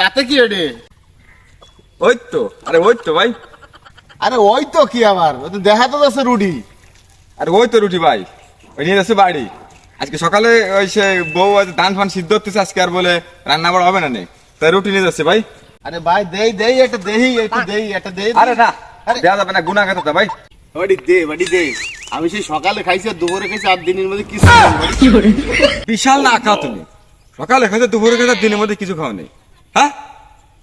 রাতে কি ওটে ওই তো আরে ওই তো ভাই। আরে ওই তো কি আবার? ওই তো দেখা তো যাচ্ছে রুডি আরে ওই তো রুটি ভাই ওই নিয়ে যাচ্ছে বাড়ি। আজকে সকালে ওই সে বউ আজ ধান ফান সিদ্ধ হতেছে আজকে আর বলে রান্না বাড়া হবে না নে। তাই রুটি নিয়ে যাচ্ছে ভাই। আরে ভাই দেই দেই একটা দেহি একটু দেই একটা দেই। আরে না আরে দেওয়া যাবে না গুণা খেতে ভাই। বাড়ি দে বাড়ি দে। আমি সেই সকালে খাইছি আর দুপুরে খাইছি আর দিনের মধ্যে কিছু খাইনি বিশাল না খাও তুমি। সকালে খেতে দুপুরে খেতে দিনের মধ্যে কিছু খাও নেই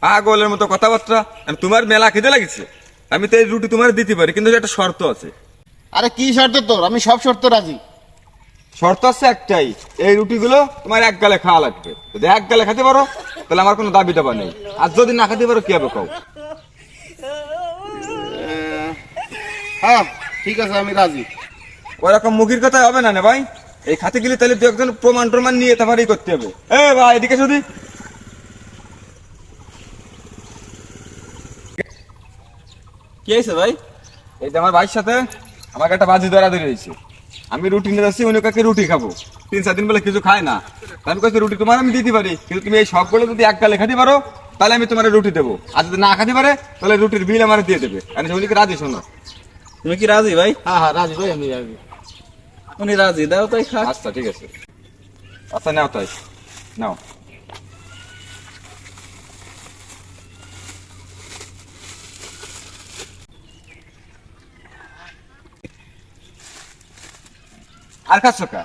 পাগলের মতো কথাবার্তা আর তোমার মেলা খেতে লাগছে। আমি তো এই রুটি তোমার দিতে পারি কিন্তু একটা শর্ত আছে। আরে কি শর্ত তোর? আমি সব শর্ত রাজি। শর্ত আছে একটাই এই রুটিগুলো তোমার এক গালে খাওয়া লাগবে। যদি এক গালে খেতে পারো তাহলে আমার কোনো দাবি দাবা নেই। আর যদি না খেতে পারো কি হবে কও? হ্যাঁ ঠিক আছে আমি রাজি। ওরকম মুখির কথা হবে না না ভাই? এই খাতে গেলে তাহলে দু একজন প্রমাণ প্রমাণ নিয়ে তারপরেই করতে হবে। এ ভাই এদিকে শুধু কি হয়েছে ভাই? এই যে আমার ভাইয়ের সাথে আমাকে একটা বাজি ধরা ধরে হয়েছে। আমি রুটি নিয়ে যাচ্ছি উনি কাকে রুটি খাব। তিন চার দিন বলে কিছু খায় না। আমি কাছে রুটি তোমার আমি দিতে পারি। কিন্তু তুমি এই সবগুলো যদি এক গালে খাতে পারো তাহলে আমি তোমার রুটি দেবো। আর যদি না খাতে পারে তাহলে রুটির বিল আমার দিয়ে দেবে। আমি উনিকে রাজি শোনো? তুমি কি রাজি ভাই? হ্যাঁ হ্যাঁ রাজি ভাই আমি রাজি। উনি রাজি দাও তাই খা আচ্ছা ঠিক আছে। আচ্ছা নাও তাই। নাও। আর খাচ্ছ কা?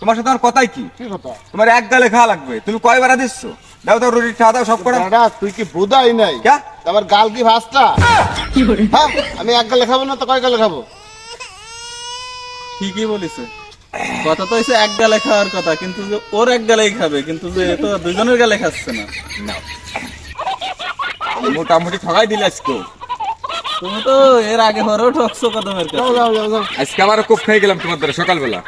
তোমার সাথে আমার কথাই কি? কি কথা? তোমার এক গালে খাওয়া লাগবে। তুমি কয়বার দিচ্ছ? দাও দাও রুটি খাওয়া দাও সব করে। দাদা তুই কি বুঝাই নাই? ক্যা? আমার গাল কি ভাসটা হ্যাঁ আমি এক গালে খাব না তো কয় গালে খাব? ঠিকই বলিছে। কথা তো হয়েছে এক গালে খাওয়ার কথা কিন্তু যে ওর এক গালেই খাবে কিন্তু যে তো দুজনের গালে খাচ্ছে না। মোটামুটি ঠগাই দিলে আজকে। তুমি তো এর আগে হরেও ঠকছো কদমের কাছে। আজকে আবার খুব খেয়ে গেলাম তোমার দ্বারা সকালবেলা।